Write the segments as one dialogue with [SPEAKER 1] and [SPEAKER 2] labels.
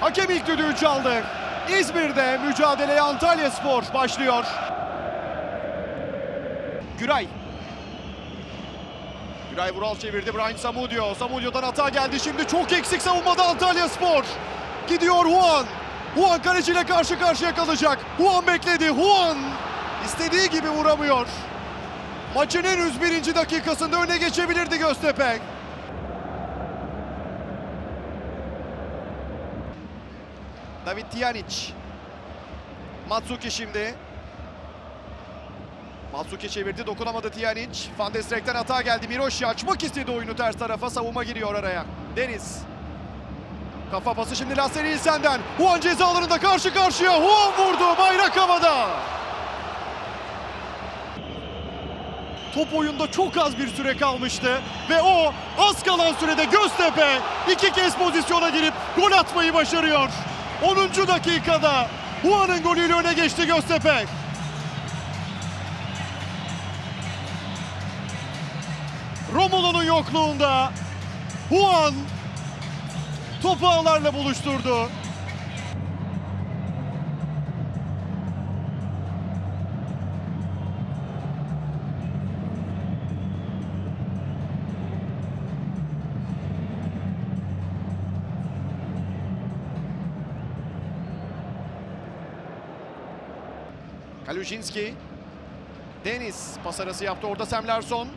[SPEAKER 1] Hakem ilk düdüğü çaldı. İzmir'de mücadeleye Antalya Spor başlıyor. Güray. Güray Vural çevirdi. Brian Samudio. Samudio'dan hata geldi. Şimdi çok eksik savunmada Antalya Spor. Gidiyor Juan. Juan kaleciyle karşı karşıya kalacak. Juan bekledi. Juan istediği gibi vuramıyor. Maçın en 101. dakikasında öne geçebilirdi Göztepe. David Tijanic. Matsuki şimdi. Matsuki çevirdi dokunamadı Tijanic. Van de hata geldi. Miroshi açmak istedi oyunu ters tarafa. Savunma giriyor araya. Deniz. Kafa pası şimdi Lasseri İlsen'den. Juan ceza alanında karşı karşıya. Juan vurdu. Bayrak havada. Top oyunda çok az bir süre kalmıştı ve o az kalan sürede Göztepe iki kez pozisyona girip gol atmayı başarıyor. 10. dakikada Juan'ın golüyle öne geçti Göztepe. Romulo'nun yokluğunda Juan topu ağlarla buluşturdu. Kalujinski. Deniz pas arası yaptı orada Sam Larsson.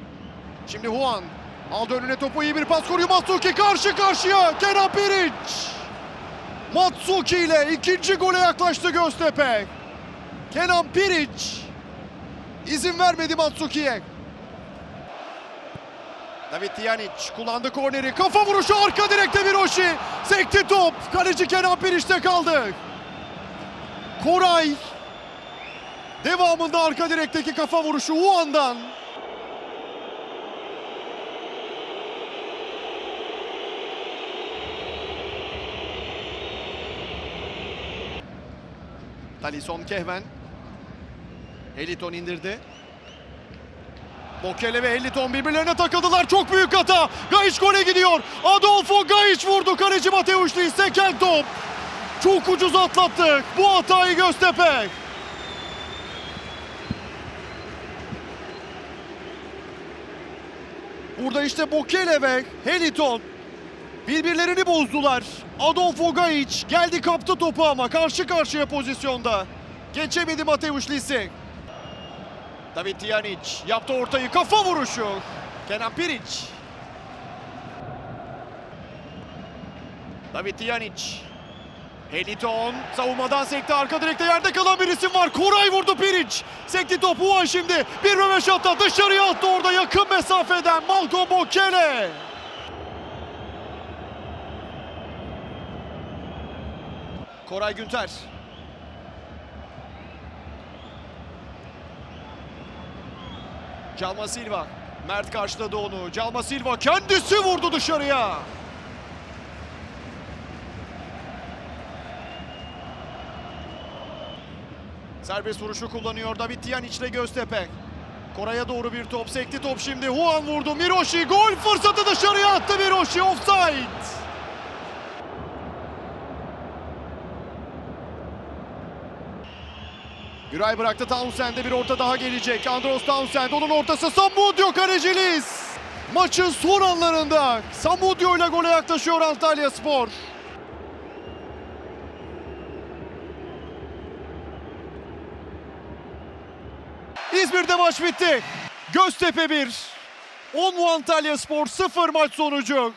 [SPEAKER 1] Şimdi Juan. Aldı önüne topu iyi bir pas koruyor Matsuki karşı karşıya. Kenan Piric. Matsuki ile ikinci gole yaklaştı Göztepe. Kenan Piric. izin vermedi Matsuki'ye. David Tijanic kullandı korneri. Kafa vuruşu arka direkte bir Oşi. Sekti top. Kaleci Kenan Piric'te kaldı. Koray Devamında arka direkteki kafa vuruşu Juan'dan. Talison Kehven. Heliton indirdi. Bokele ve Heliton birbirlerine takıldılar. Çok büyük hata. Gayiç gole gidiyor. Adolfo Gayiç vurdu. Kaleci Mateusz. Seken top. Çok ucuz atlattı. Bu hatayı Göztepe. Burada işte Bokele ve Heliton birbirlerini bozdular. Adolfo Gayic geldi kaptı topu ama karşı karşıya pozisyonda. Geçemedi Mateusz Lisi. David Tijanic yaptı ortayı kafa vuruşu. Kenan Piric. David Tijanic. Heliton savunmadan sekti arka direkte yerde kalan bir isim var. Koray vurdu Piric. Sekti topu Uğan şimdi. Bir röveşata dışarıya attı orada yakın mesafeden Malcolm Bokele. Koray Günter. Calma Silva. Mert karşıladı onu. Calma Silva kendisi vurdu dışarıya. Serbest vuruşu kullanıyor David Tijanic ile Göztepe. Koray'a doğru bir top sekti top şimdi. Juan vurdu. Miroshi gol fırsatı dışarıya attı Miroshi offside. Güray bıraktı Townsend'e bir orta daha gelecek. Andros Townsend onun ortası Samudio Kaleciliz. Maçın son anlarında Samudio ile gole yaklaşıyor Antalya Spor. İzmir'de maç bitti. Göztepe 1. 10 Antalya Spor 0 maç sonucu.